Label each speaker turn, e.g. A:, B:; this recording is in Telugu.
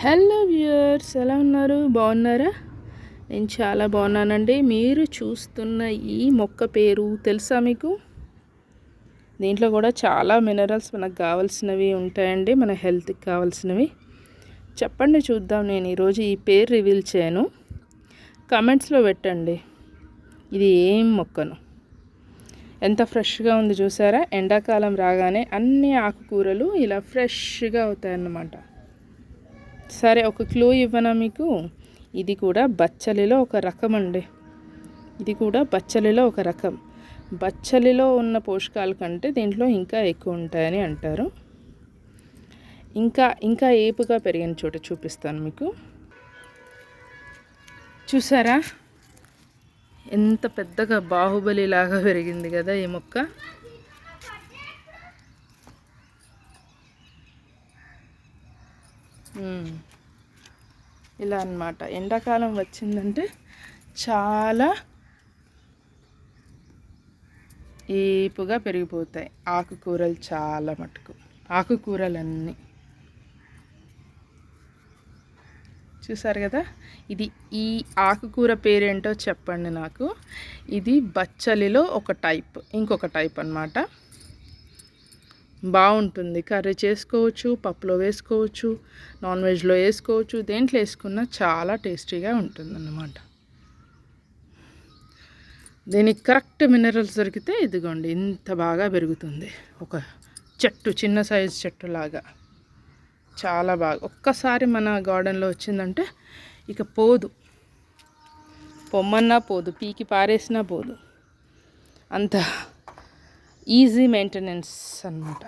A: హలో వ్యూయర్స్ ఎలా ఉన్నారు? బాగున్నారా? నేను చాలా బాగున్నానండి. మీరు చూస్తున్న ఈ మొక్క పేరు తెలుసా మీకు? దీంట్లో కూడా చాలా మినరల్స్ మనకు కావాల్సినవి ఉంటాయండి. మన హెల్త్కి కావాల్సినవి. చెప్పండి చూద్దాం. నేను ఈరోజు ఈ పేరు రివీల్ చేయను. కమెంట్స్లో పెట్టండి. ఇది ఏం మొక్కను? ఎంత ఫ్రెష్గా ఉంది చూసారా? ఎండాకాలం రాగానే అన్ని ఆకుకూరలు ఇలా ఫ్రెష్గా అవుతాయన్నమాట. సరే ఒక క్లూ ఇవ్వనా మీకు? ఇది కూడా బచ్చలిలో ఒక రకం అండి. ఇది కూడా బచ్చలిలో ఒక రకం. బచ్చలిలో ఉన్న పోషకాల కంటే దీంట్లో ఇంకా ఎక్కువ ఉంటాయని అంటారు. ఇంకా ఇంకా ఏపుగా పెరిగిన చోట చూపిస్తాను మీకు. చూసారా? ఎంత పెద్దగా బాహుబలి లాగా పెరిగింది కదా ఈ మొక్క. ఇలా అనమాట ఎండాకాలం వచ్చిందంటే చాలా ఏపుగా పెరిగిపోతాయి. ఆకుకూరలు చాలా మటుకు. ఆకుకూరలన్నీ. చూసారు కదా? ఇది ఈ ఆకుకూర పేరేంటో చెప్పండి నాకు. ఇది బచ్చలిలో ఒక టైప్ ఇంకొక టైప్ అనమాట బాగుంటుంది. కర్రీ చేసుకోవచ్చు పప్పులో వేసుకోవచ్చు నాన్ వెజ్లో వేసుకోవచ్చు దేంట్లో వేసుకున్నా చాలా టేస్టీగా ఉంటుంది అన్నమాట దీనికి కరెక్ట్ మినరల్స్ దొరికితే ఇదిగోండి ఇంత బాగా పెరుగుతుంది. ఒక చెట్టు చిన్న సైజు చెట్టు లాగా చాలా బాగా. ఒక్కసారి మన గార్డెన్లో వచ్చిందంటే ఇక పోదు. పొమ్మన్నా పోదు. పీకి పారేసినా పోదు. అంత ఈజీ మెయింటెనెన్స్ అనమాట